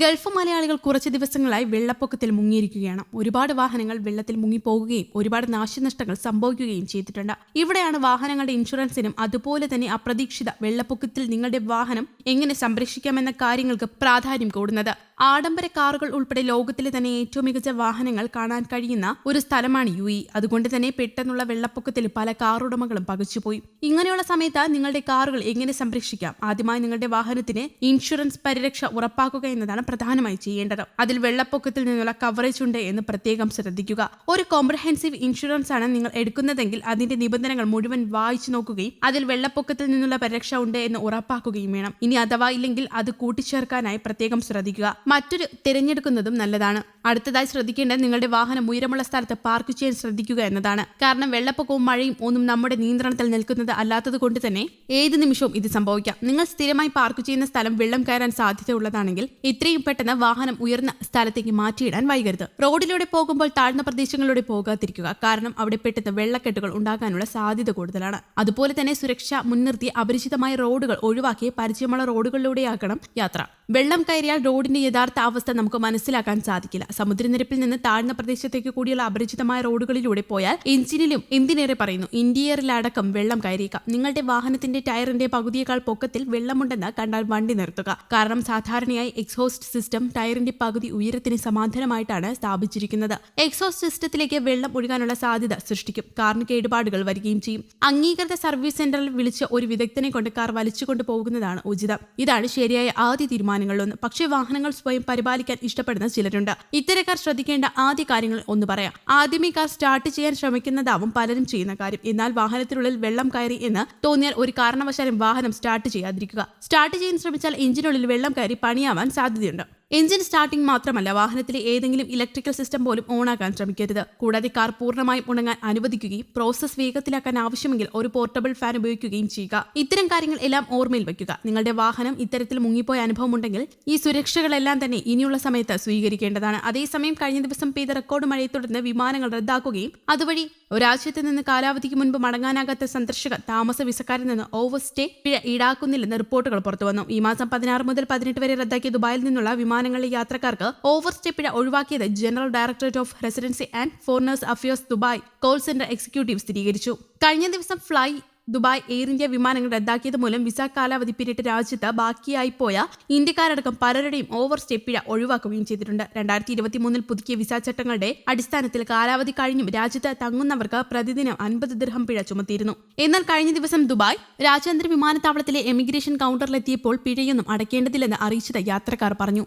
Gulf മലയാളികൾ കുറച്ച് ദിവസങ്ങളായി വെള്ളപ്പൊക്കത്തിൽ മുങ്ങിയിരിക്കുകയാണ്. ഒരുപാട് വാഹനങ്ങൾ വെള്ളത്തിൽ മുങ്ങിപ്പോകുകയും ഒരുപാട് നാശനഷ്ടങ്ങൾ സംഭവിക്കുകയും ചെയ്തിട്ടുണ്ട്. ഇവിടെയാണ് വാഹനങ്ങളുടെ ഇൻഷുറൻസിനും അതുപോലെ തന്നെ അപ്രതീക്ഷിത വെള്ളപ്പൊക്കത്തിൽ നിങ്ങളുടെ വാഹനം എങ്ങനെ സംരക്ഷിക്കാമെന്ന കാര്യങ്ങൾക്ക് പ്രാധാന്യം കൂടുന്നത് ആഡംബര കാറുകൾ ഉൾപ്പെടെ ലോകത്തിലെ തന്നെ ഏറ്റവും മികച്ച വാഹനങ്ങൾ കാണാൻ കഴിയുന്ന ഒരു സ്ഥലമാണ് യു ഇ അതുകൊണ്ട് തന്നെ പെട്ടെന്നുള്ള വെള്ളപ്പൊക്കത്തിൽ പല കാറുടമകളും പകച്ചുപോയി. ഇങ്ങനെയുള്ള സമയത്ത് നിങ്ങളുടെ കാറുകൾ എങ്ങനെ സംരക്ഷിക്കാം? ആദ്യമായി നിങ്ങളുടെ വാഹനത്തിന് ഇൻഷുറൻസ് പരിരക്ഷ ഉറപ്പാക്കുക എന്നതാണ് പ്രധാനമായി ചെയ്യേണ്ടത്. അതിൽ വെള്ളപ്പൊക്കത്തിൽ നിന്നുള്ള കവറേജ് ഉണ്ട് എന്ന് പ്രത്യേകം ശ്രദ്ധിക്കുക. ഒരു കോംപ്രഹെൻസീവ് ഇൻഷുറൻസ് ആണ് നിങ്ങൾ എടുക്കുന്നതെങ്കിൽ അതിന്റെ നിബന്ധനകൾ മുഴുവൻ വായിച്ചു നോക്കുകയും അതിൽ വെള്ളപ്പൊക്കത്തിൽ നിന്നുള്ള പരിരക്ഷ ഉണ്ട് എന്ന് ഉറപ്പാക്കുകയും വേണം. ഇനി അഥവാ ഇല്ലെങ്കിൽ അത് കൂട്ടിച്ചേർക്കാനായി പ്രത്യേകം ശ്രദ്ധിക്കുക. മറ്റൊരു തിരഞ്ഞെടുക്കുന്നതും നല്ലതാണ്. അടുത്തതായി ശ്രദ്ധിക്കേണ്ടത് നിങ്ങളുടെ വാഹനം ഉയരമുള്ള സ്ഥലത്ത് പാർക്ക് ചെയ്യാൻ ശ്രദ്ധിക്കുക എന്നതാണ്. കാരണം വെള്ളപ്പൊക്കവും മഴയും ഒന്നും നമ്മുടെ നിയന്ത്രണത്തിൽ നിൽക്കുന്നത് അല്ലാത്തത് കൊണ്ട് തന്നെ ഏത് നിമിഷവും ഇത് സംഭവിക്കാം. നിങ്ങൾ സ്ഥിരമായി പാർക്ക് ചെയ്യുന്ന സ്ഥലം വെള്ളം കയറാൻ സാധ്യതയുള്ളതാണെങ്കിൽ ഇത്രയും പെട്ടെന്ന് വാഹനം ഉയർന്ന സ്ഥലത്തേക്ക് മാറ്റിയിടാൻ വൈകരുത്. റോഡിലൂടെ പോകുമ്പോൾ താഴ്ന്ന പ്രദേശങ്ങളിലൂടെ പോകാതിരിക്കുക. കാരണം അവിടെ പെട്ടെന്ന് വെള്ളക്കെട്ടുകൾ ഉണ്ടാകാനുള്ള സാധ്യത കൂടുതലാണ്. അതുപോലെ തന്നെ സുരക്ഷ മുൻനിർത്തി അപരിചിതമായ റോഡുകൾ ഒഴിവാക്കി പരിചയമുള്ള റോഡുകളിലൂടെയാകണം യാത്ര. വെള്ളം കയറിയാൽ റോഡിന്റെ യഥാർത്ഥ അവസ്ഥ നമുക്ക് മനസ്സിലാക്കാൻ സാധിക്കില്ല. സമുദ്രനിരപ്പിൽ നിന്ന് താഴ്ന്ന പ്രദേശത്തേക്ക് കൂടിയുള്ള അപരിചിതമായ റോഡുകളിലൂടെ പോയാൽ എഞ്ചിനിലും എന്തിനേറെ പറയുന്നു? ഇന്റീരിയറിലടക്കം വെള്ളം കയറിയേക്കാം. നിങ്ങളുടെ വാഹനത്തിന്റെ ടയറിന്റെ പകുതിയേക്കാൾ പൊക്കത്തിൽ വെള്ളമുണ്ടെന്ന് കണ്ടാൽ വണ്ടി നിർത്തുക. കാരണം സാധാരണയായി എക്സോസ്റ്റ് സിസ്റ്റം ടയറിന്റെ പകുതി ഉയരത്തിന് സമാന്തരമായിട്ടാണ് സ്ഥാപിച്ചിരിക്കുന്നത്. എക്സോസ്റ്റ് സിസ്റ്റത്തിലേക്ക് വെള്ളം ഒഴുകാനുള്ള സാധ്യത സൃഷ്ടിക്കും. കാറിന് കേടുപാടുകൾ വരികയും ചെയ്യും. അംഗീകൃത സർവീസ് സെന്ററിൽ വിളിച്ച ഒരു വിദഗ്ധനെ കൊണ്ട് കാർ വലിച്ചുകൊണ്ട് പോകുന്നതാണ് ഉചിതം. ഇതാണ് ശരിയായ ആദ്യ തീരുമാനങ്ങളിലൊന്ന്. പക്ഷേ വാഹനങ്ങൾ സ്വയം പരിപാലിക്കാൻ ഇഷ്ടപ്പെടുന്ന ചിലരുണ്ട്. ഇത്തരക്കാർ ശ്രദ്ധിക്കേണ്ട ആദ്യ കാര്യങ്ങൾ ഒന്ന് പറയാം. ആദ്യമേ കാർ സ്റ്റാർട്ട് ചെയ്യാൻ ശ്രമിക്കുന്നതാവും പലരും ചെയ്യുന്ന കാര്യം. എന്നാൽ വാഹനത്തിനുള്ളിൽ വെള്ളം കയറി എന്ന് തോന്നിയാൽ ഒരു കാരണവശാലും വാഹനം സ്റ്റാർട്ട് ചെയ്യാതിരിക്കുക. സ്റ്റാർട്ട് ചെയ്യാൻ ശ്രമിച്ചാൽ എഞ്ചിനുള്ളിൽ വെള്ളം കയറി പണിയാവാൻ സാധ്യതയുണ്ട്. എഞ്ചിൻ സ്റ്റാർട്ടിംഗ് മാത്രമല്ല വാഹനത്തിലെ ഏതെങ്കിലും ഇലക്ട്രിക്കൽ സിസ്റ്റം പോലും ഓണാക്കാൻ ശ്രമിക്കരുത്. കൂടാതെ കാർ പൂർണമായും ഉണങ്ങാൻ അനുവദിക്കുകയും പ്രോസസ് വേഗത്തിലാക്കാൻ ആവശ്യമെങ്കിൽ ഒരു പോർട്ടബിൾ ഫാൻ ഉപയോഗിക്കുകയും ചെയ്യുക. ഇത്തരം കാര്യങ്ങൾ എല്ലാം ഓർമ്മയിൽ വയ്ക്കുക. നിങ്ങളുടെ വാഹനം ഇത്തരത്തിൽ മുങ്ങിപ്പോയ അനുഭവം ഉണ്ടെങ്കിൽ ഈ സുരക്ഷകളെല്ലാം തന്നെ ഇനിയുള്ള സമയത്ത് സ്വീകരിക്കേണ്ടതാണ്. അതേസമയം കഴിഞ്ഞ ദിവസം പെയ്ത റെക്കോർഡ് മഴയെ തുടർന്ന് വിമാനങ്ങൾ റദ്ദാക്കുകയും അതുവഴി ഒരാഴ്ചത്തിൽ നിന്ന് കാലാവധിക്ക് മുൻപ് മടങ്ങാനാകാത്ത സന്ദർശകർ താമസ വിസക്കാരിൽ നിന്ന് ഓവർ സ്റ്റേ പിഴ ഈടാക്കുന്നില്ലെന്ന് റിപ്പോർട്ടുകൾ പുറത്തുവന്നു. ഈ മാസം പതിനാറ് മുതൽ പതിനെട്ട് വരെ റദ്ദാക്കിയ ദുബായിൽ നിന്നുള്ള വിമാനങ്ങളിലെ യാത്രക്കാർക്ക് ഓവർ സ്റ്റേ പിഴ ഒഴിവാക്കിയത് general directorate of residency and foreigners affairs Dubai call centre executive സ്ഥിരീകരിച്ചു. കഴിഞ്ഞ ദിവസം ഫ്ലൈ ദുബായ് എയർ ഇന്ത്യ വിമാനങ്ങൾ റദ്ദാക്കിയത് മൂലം വിസ കാലാവധി പിന്നിട്ട് രാജ്യത്ത് ബാക്കിയായി പോയ ഇന്ത്യക്കാരടക്കം പലരുടെയും ഓവർ സ്റ്റേ പിഴ ഒഴിവാക്കുകയും ചെയ്തിട്ടുണ്ട്. രണ്ടായിരത്തി ഇരുപത്തി മൂന്നിൽ പുതുക്കിയ വിസ ചട്ടങ്ങളുടെ അടിസ്ഥാനത്തിൽ കാലാവധി കഴിഞ്ഞും രാജ്യത്ത് തങ്ങുന്നവർക്ക് പ്രതിദിനം അൻപത് ദിർഹം പിഴ ചുമത്തിയിരുന്നു. എന്നാൽ കഴിഞ്ഞ ദിവസം ദുബായ് രാജ്യാന്തര വിമാനത്താവളത്തിലെ എമിഗ്രേഷൻ കൗണ്ടറിലെത്തിയപ്പോൾ പിഴയൊന്നും അടയ്ക്കേണ്ടതില്ലെന്ന് അറിയിച്ചത് യാത്രക്കാർ പറഞ്ഞു.